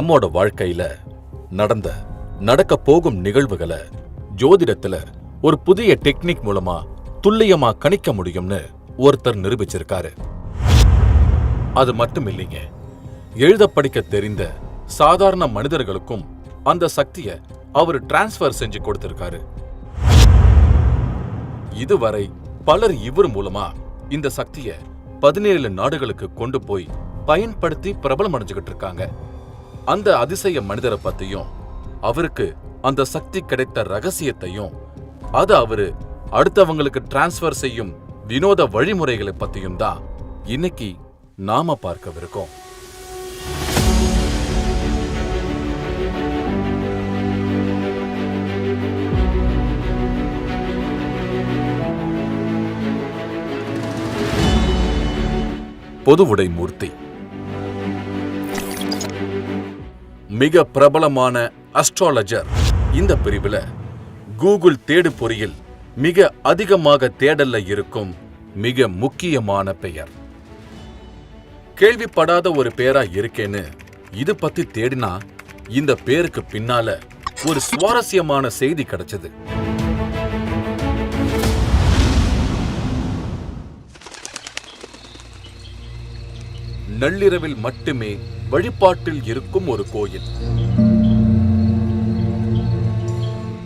நம்மோட வாழ்க்கையில நடந்த நடக்க போகும் நிகழ்வுகளை ஜோதிடத்துல ஒரு புதிய டெக்னிக் மூலமா துல்லியமா கணிக்க முடியும்னு ஒருத்தர் நிரூபிச்சிருக்காரு. அது மட்டும் இல்லைங்க எழுத படிக்க தெரிந்த சாதாரண மனிதர்களுக்கும் அந்த சக்தியை அவர் டிரான்ஸ்ஃபர் செஞ்சு கொடுத்திருக்காரு. இதுவரை பலர் இவர் மூலமா இந்த சக்தியை பதினேழு நாடுகளுக்கு கொண்டு போய் பயன்படுத்தி பிரபலம் அடைஞ்சுகிட்டு இருக்காங்க. அந்த அதிசய மனிதரை பத்தியும் அவருக்கு அந்த சக்தி கிடைத்த ரகசியத்தையும் அது அவரு அடுத்தவங்களுக்கு டிரான்ஸ்ஃபர் செய்யும் வினோத வழிமுறைகளை பத்தியும் தான் இன்னைக்கு நாம பார்க்கவிருக்கோம். பொதுவுடை மூர்த்தி. மிக பிரபலமான அஸ்ட்ராலஜர் இந்த பிரிவுல கூகுள் தேடு பொறியில் மிக அதிகமாக தேடல்ல இருக்கும் மிக முக்கியமான பெயர். கேள்விப்படாத ஒரு பேரா இருக்கேன்னு இது பத்தி தேடினா இந்த பேருக்கு பின்னால ஒரு சுவாரஸ்யமான செய்தி கிடைச்சது. நள்ளிரவில் மட்டுமே வழிபாட்டில் இருக்கும் ஒரு கோயில்.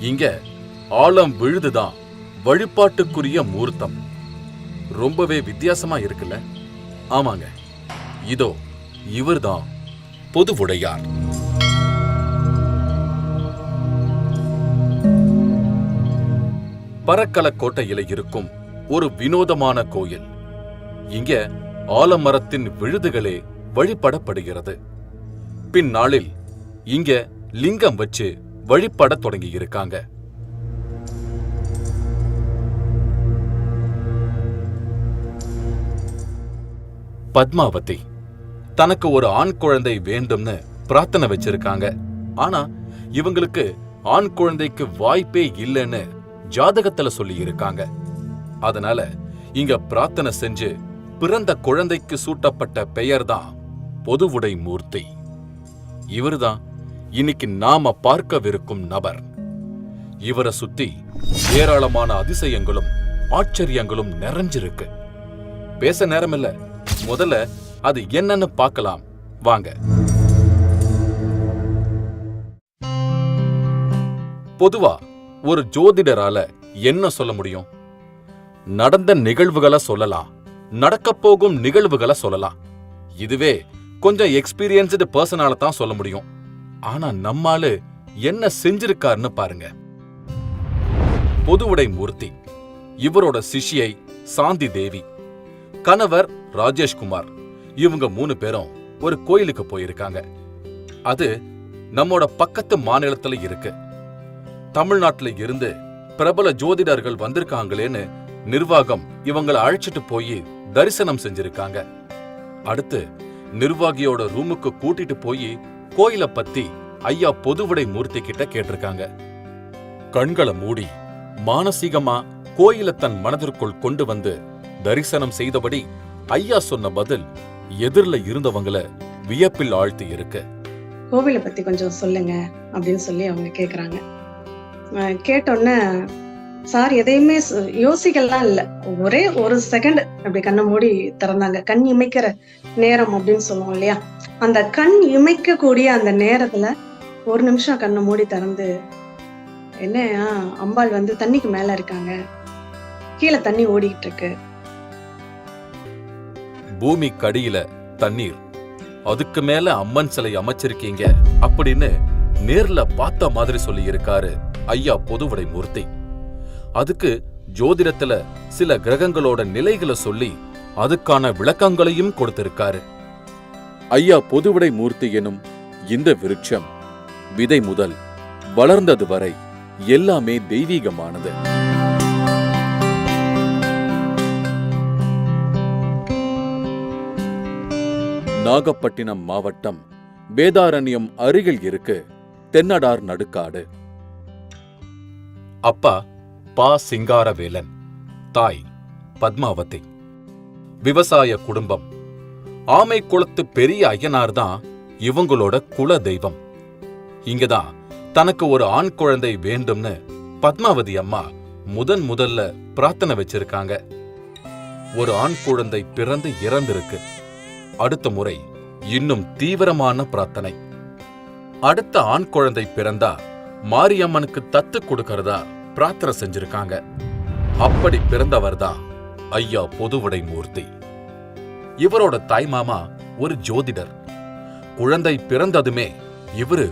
இங்க ஆழம் விழுதுதான் வழிபாட்டுக்குரிய மூர்த்தம். ரொம்பவே வித்தியாசமா இருக்குல்ல? ஆமாங்க. இதோ இவர்தான் பொதுவுடையார் பரக்கலக்கோட்டையில இருக்கும் ஒரு வினோதமான கோயில். இங்க ஆலமரத்தின் விழுதுகளே வழிபடப்படுகிறது. பின்னாளில் இங்க லிங்கம் வச்சு வழிபடத் தொடங்கி இருக்காங்க பத்மாவதி தனக்கு ஒரு ஆண் குழந்தை வேண்டும்னு பிரார்த்தனை வச்சிருக்காங்க. ஆனா இவங்களுக்கு ஆண் குழந்தைக்கு வாய்ப்பே இல்லைன்னு ஜாதகத்துல சொல்லி இருக்காங்க அதனால இங்க பிரார்த்தனை செஞ்சு பிறந்த குழந்தைக்கு சூட்டப்பட்ட பெயர் தான் பொதுவுடை மூர்த்தி. இவர்தான் இன்னைக்கு நாம பார்க்கவிருக்கும் நபர். இவரை சுத்தி ஏராளமான அதிசயங்களும் ஆச்சரியங்களும் நிறைஞ்சிருக்கு. பேச நேரமில்ல. முதல்ல அது என்னன்னு பார்க்கலாம். வாங்க. பொதுவா ஒரு ஜோதிடரால என்ன சொல்ல முடியும்? நடந்த நிகழ்வுகளை சொல்லலாம். நடக்கப் போகும் நிகழ்வுகளை சொல்லலாம். இதுவே கொஞ்சம் எக்ஸ்பீரியன்ஸ்டு பர்சனால தான் சொல்ல முடியும். ஆனா நம்மாலு என்ன செஞ்சிருக்காருன்னு பாருங்க. பொதுவுடை மூர்த்தி இவரோட சிஷ்யை சாந்தி தேவி கணவர் ராஜேஷ்குமார் இவங்க மூணு பேரும் ஒரு கோயிலுக்கு போயிருக்காங்க. அது நம்மோட பக்கத்து மாநிலத்துல இருக்கு. தமிழ்நாட்டுல இருந்து பிரபல ஜோதிடர்கள் வந்திருக்காங்களேன்னு நிர்வாகம் இவங்களை அழைச்சிட்டு போய் தரிசனம் செஞ்சிருக்காங்க. அடுத்து நிர்வாகியோட ரூமுக்கு கூட்டிட்டு போய் கோயில பத்தி ஐயா பொதுவுடை மூர்த்தி கிட்ட கேட்டிருக்காங்க. கண்களை மூடி மானசீகமா கோயில தன் மனதிற்குள் கொண்டு வந்து தரிசனம் செய்தபடி ஐயா சொன்ன பதில் எதிரில் இருந்தவங்கள வியப்பில் ஆழ்த்தி இருக்கு. கோவிலை பத்தி கொஞ்சம் சொல்லுங்க அப்படின்னு சொல்லி அவங்க கேக்குறாங்க. அஹ் கேட்டோன்னே சார் எதையுமே யோசிக்கலாம் இல்ல. ஒரே ஒரு செகண்ட் அப்படி கண்ணை மூடி திறந்தாங்க. கண் இமைக்கிற நேரம் அப்படின்னு சொல்லுவோம் இல்லையா? அந்த கண் இமைக்கக்கூடிய அந்த நேரத்துல ஒரு நிமிஷம் கண்ணை மூடி திறந்து என்ன ஆ, அம்பாள் வந்து தண்ணிக்கு மேல இருக்காங்க. கீழே தண்ணி ஓடிக்கிட்டு இருக்கு. பூமி கடியில தண்ணீர். அதுக்கு மேல அம்மன் சிலை அமைச்சிருக்கீங்க அப்படின்னு நேர்ல பார்த்த மாதிரி சொல்லி இருக்காரு ஐயா பொதுவுடை மூர்த்தி. அதுக்கு ஜோதிடத்துல சில கிரகங்களோட நிலைகளை சொல்லி அதுக்கான விளக்கங்களையும் கொடுத்திருக்காரு. ஐயா பொதுவுடை மூர்த்தி எனும் இந்த விருட்சம் விதை முதல் வளர்ந்தது வரை எல்லாமே தெய்வீகமானது. நாகப்பட்டினம் மாவட்டம் வேதாரண்யம் அருகில் இருக்கு தென்னடார் நடுக்காடு. அப்பா பா சிங்காரவேலன் தாய் பத்மாவதி. விவசாய குடும்பம். ஆமை குளத்து பெரிய ஐயனார் தான் இவங்களோட குல தெய்வம். இங்கதான் தனக்கு ஒரு ஆண் குழந்தை வேண்டும்னு பத்மாவதி அம்மா முதன் முதல்ல பிரார்த்தனை வச்சிருக்காங்க. ஒரு ஆண் குழந்தை பிறந்து இறந்திருக்கு. அடுத்த முறை இன்னும் தீவிரமான பிரார்த்தனை. அடுத்த ஆண் குழந்தை பிறந்தா மாரியம்மனுக்கு தத்து கொடுக்கறதா பிரார்த்தனை செஞ்சிருக்காங்க. அப்படி பிறந்தவர் தான் ஐயா பொதுவுடை மூர்த்தி. இவரோட தாய்மாமா ஒரு ஜோதிடர். குழந்தை பிறந்ததுமே இவரு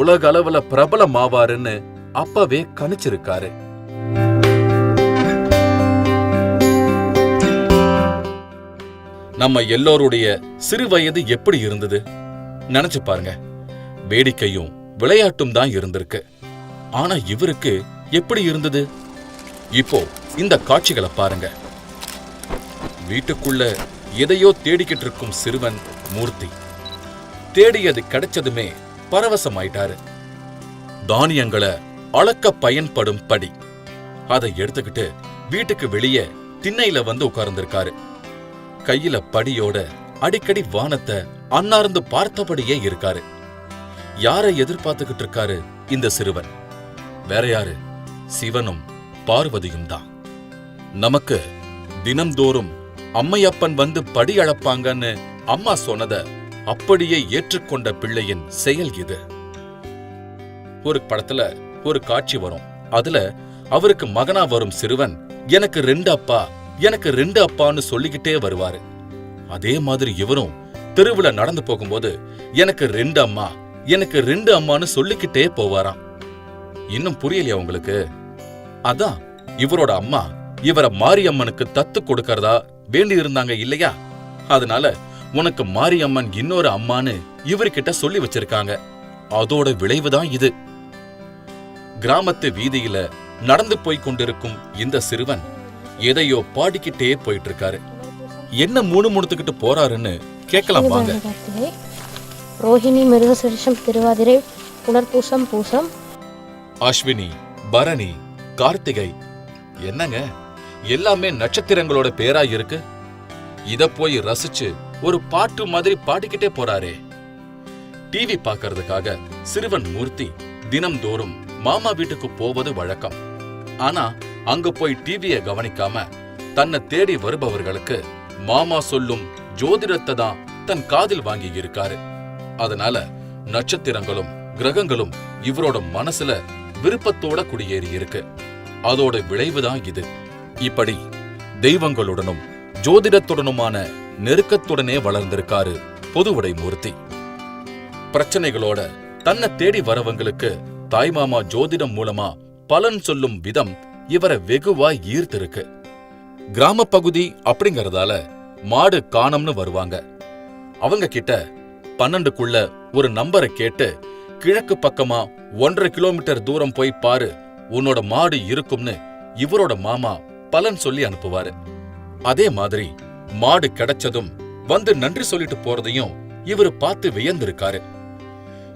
உலக அளவுல பிரபலமாவாருன்னு அப்பவே கணிச்சிருக்காரு. நம்ம எல்லோருடைய சிறு வயது எப்படி இருந்தது? நினைச்சு பாருங்க. வேடிக்கையும் விளையாட்டும் தான் இருந்திருக்கு. ஆனா இவருக்கு எப்படி இருந்தது? இப்போ இந்த காட்சிகளை பாருங்க. வீட்டுக்குள்ள எதையோ தேடிக்கிட்டு இருக்கும் சிறுவன் மூர்த்தி. தேடியது கிடைச்சதுமே பரவசமாயிட்டாரு. தானியங்களை அளக்க பயன்படும் படி. அதை எடுத்துக்கிட்டு வீட்டுக்கு வெளியே திண்ணையில வந்து உட்கார்ந்திருக்காரு. கையில படியோட அடிக்கடி வானத்தை அன்னார்ந்து பார்த்தபடியே இருக்காரு. யாரை எதிர்பார்த்துக்கிட்டு இருக்காரு இந்த சிறுவன்? வேற யாரு? சிவனும் பார்வதியும் தான். நமக்கு தினம்தோறும் அம்மையப்பன் வந்து படி அளப்பாங்கன்னு அம்மா சொன்னத அப்படியே ஏற்றுக்கொண்ட பிள்ளையின் செயல் இது. ஒரு படத்துல ஒரு காட்சி வரும். அதுல அவருக்கு மகனா வரும் சிறுவன் எனக்கு ரெண்டு அப்பா எனக்கு ரெண்டு அப்பான்னு சொல்லிக்கிட்டே வருவாரு. அதே மாதிரி இவரும் தெருவுல நடந்து போகும்போது எனக்கு ரெண்டு அம்மா எனக்கு ரெண்டு அம்மான்னு சொல்லிக்கிட்டே போவாராம். இன்னும் புரியலையா உங்களுக்கு? அதான் இவரோட அம்மா இவரை மாரியம்மனுக்கு தத்து கொடுக்கறதா வேண்டி இருந்தாங்க இல்லையா? அதனால உனக்கு மாரியம்மன் இன்னொரு அம்மான்னு இவர்கிட்ட சொல்லி வச்சிருக்காங்க. அதோட விளைவுதான் இது. கிராமத்து வீதியில நடந்து போய் கொண்டிருக்கும் இந்த சிறுவன் எதையோ பாடிக்கிட்டே போயிட்டு இருக்காரு என்ன மூணு முணுத்துக்கிட்டு போறாருன்னு கேட்கலாம் வாங்க. ரோஹிணி மிருகசிரிஷம் திருவாதிரை புனர்பூசம் பூசம் அஸ்வினி பரணி கார்த்திகை. என்னங்க? எல்லாமே நட்சத்திரங்களோட பேரா இருக்கு. இத போய் ரசிச்சு ஒரு பாட்டு மாதிரி பாடிக்கிட்டே போறாரே. டிவி பாக்குறதுக்காக சிறுவன் மூர்த்தி தினம்தோறும் மாமா வீட்டுக்கு போவது வழக்கம். ஆனா அங்க போய் டிவிய கவனிக்காம தன்னை தேடி வருபவர்களுக்கு மாமா சொல்லும் ஜோதிடத்தை தான் தன் காதில் வாங்கி இருக்காரு. அதனால நட்சத்திரங்களும் கிரகங்களும் இவரோட மனசுல விருப்பத்தோட குடியேறி இருக்கு. அதோட விளைவுதான் இது. இப்படி தெய்வங்களுடனும் ஜோதிடத்துடனுமான நெருக்கத்துடனே வளர்ந்திருக்காரு பொதுவுடை மூர்த்தி. பிரச்சனைகளோட தன்னை தேடி வரவங்களுக்கு தாய்மாமா ஜோதிடம் மூலமா பலன் சொல்லும் விதம் இவரை வெகுவா ஈர்த்திருக்கு. கிராம பகுதி அப்படிங்கறதால மாடு காணம்னு வருவாங்க. அவங்க கிட்ட பன்னெண்டுக்குள்ள ஒரு நம்பரை கேட்டு கிழக்கு பக்கமா ஒன்றரை கிலோமீட்டர் தூரம் போய் பாரு உன்னோட மாடு இருக்கும்னு இவரோட மாமா பலன் சொல்லி அனுப்புவாரு. அதே மாதிரி மாடு கிடைச்சதும் வந்து நன்றி சொல்லிட்டு போறதையும் இவரு பார்த்து வியந்திருக்காரு.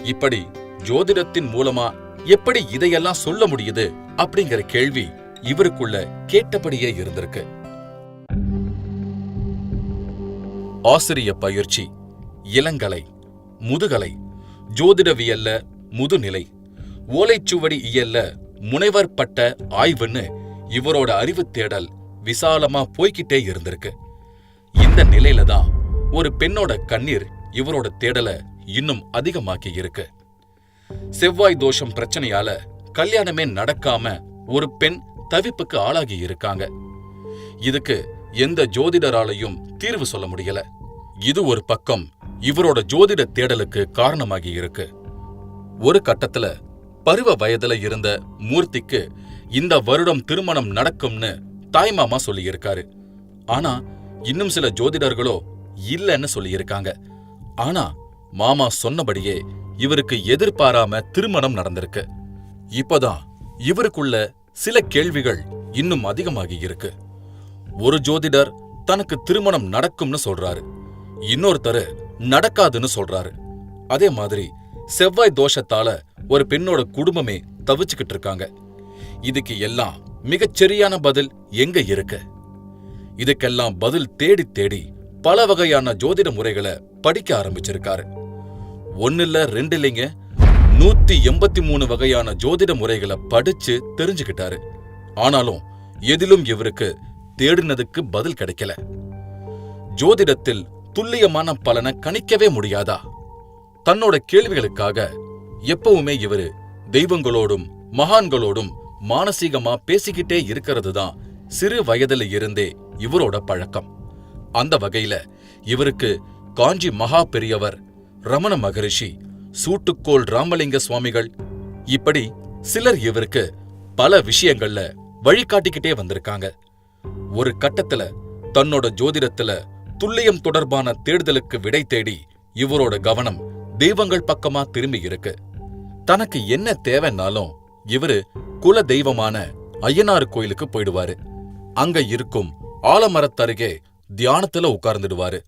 இப்படி ஜோதிடத்தின் மூலமா எப்படி இதையெல்லாம் சொல்ல முடியுது அப்படிங்கிற கேள்வி இவருக்குள்ள கேட்டபடியே இருந்திருக்கு. ஆசிரிய பயிற்சி இளங்கலை முதுகலை ஜோதிடவியல்ல முதுநிலை ஓலைச்சுவடி இயல்ல முனைவர் பட்ட ஆய்வுன்னு இவரோட அறிவு தேடல் விசாலமா போய்க்கிட்டே இருந்திருக்கு. இந்த நிலையில தான் ஒரு பெண்ணோட கண்ணீர் இவரோட தேடலை இன்னும் அதிகமாக்கி இருக்கு. செவ்வாய் தோஷம் பிரச்சனையால கல்யாணமே நடக்காம ஒரு பெண் தவிப்புக்கு ஆளாகி இருக்காங்க. இதுக்கு எந்த ஜோதிடராலையும் தீர்வு சொல்ல முடியல. இது ஒரு பக்கம் இவரோட ஜோதிட தேடலுக்கு காரணமாகி இருக்கு. ஒரு கட்டத்துல பருவ வயதுல இருந்த மூர்த்திக்கு இந்த வருடம் திருமணம் நடக்கும்னு தாய்மாமா சொல்லியிருக்காரு. ஆனா இன்னும் சில ஜோதிடர்களோ இல்லைன்னு சொல்லியிருக்காங்க. ஆனா மாமா சொன்னபடியே இவருக்கு எதிர்பாராம திருமணம் நடந்திருக்கு. இப்பதான் இவருக்குள்ள சில கேள்விகள் இன்னும் அதிகமாகி இருக்கு. ஒரு ஜோதிடர் தனக்கு திருமணம் நடக்கும்னு சொல்றாரு. இன்னொருத்தரு நடக்காதுன்னு சொல்றாரு. அதே மாதிரி செவ்வாய் தோஷத்தால ஒரு பெண்ணோட குடும்பமே தவிச்சுக்கிட்டு இருக்காங்க. இதுக்கு எல்லாம் மிகச்சரியான பதில் எங்க இருக்கு? இதுக்கெல்லாம் பதில் தேடி தேடி பல வகையான ஜோதிட முறைகளை படிக்க ஆரம்பிச்சிருக்காரு. ஒன்னு இல்ல ரெண்டு இல்லைங்க. நூத்தி எண்பத்தி மூணு வகையான ஜோதிட முறைகளை படிச்சு தெரிஞ்சுக்கிட்டாரு. ஆனாலும் எதிலும் இவருக்கு தேடினதுக்கு பதில் கிடைக்கல. ஜோதிடத்தில் துல்லியமான பலனை கணிக்கவே முடியாதா? தன்னோட கேள்விகளுக்காக எப்பவுமே இவரு தெய்வங்களோடும் மகான்களோடும் மானசீகமா பேசிக்கிட்டே இருக்கிறது தான் சிறு வயதுல இருந்தே இவரோட பழக்கம். அந்த வகையில இவருக்கு காஞ்சி மகா பெரியவர் ரமண மகரிஷி சூட்டுக்கோள் ராமலிங்க சுவாமிகள் இப்படி சிலர் இவருக்கு பல விஷயங்கள்ல வழிகாட்டிக்கிட்டே வந்திருக்காங்க. ஒரு கட்டத்துல தன்னோட ஜோதிடத்துல துல்லியம் தொடர்பான தேடுதலுக்கு விடை தேடி இவரோட கவனம் தெய்வங்கள் பக்கமா திரும்பி இருக்கு. தனக்கு என்ன தேவைன்னாலும் இவரு குல தெய்வமான ஐயனார் கோயிலுக்கு போயிடுவாரு. அங்க இருக்கும் ஆலமரத்தருகே தியானத்துல உட்கார்ந்துடுவாரு.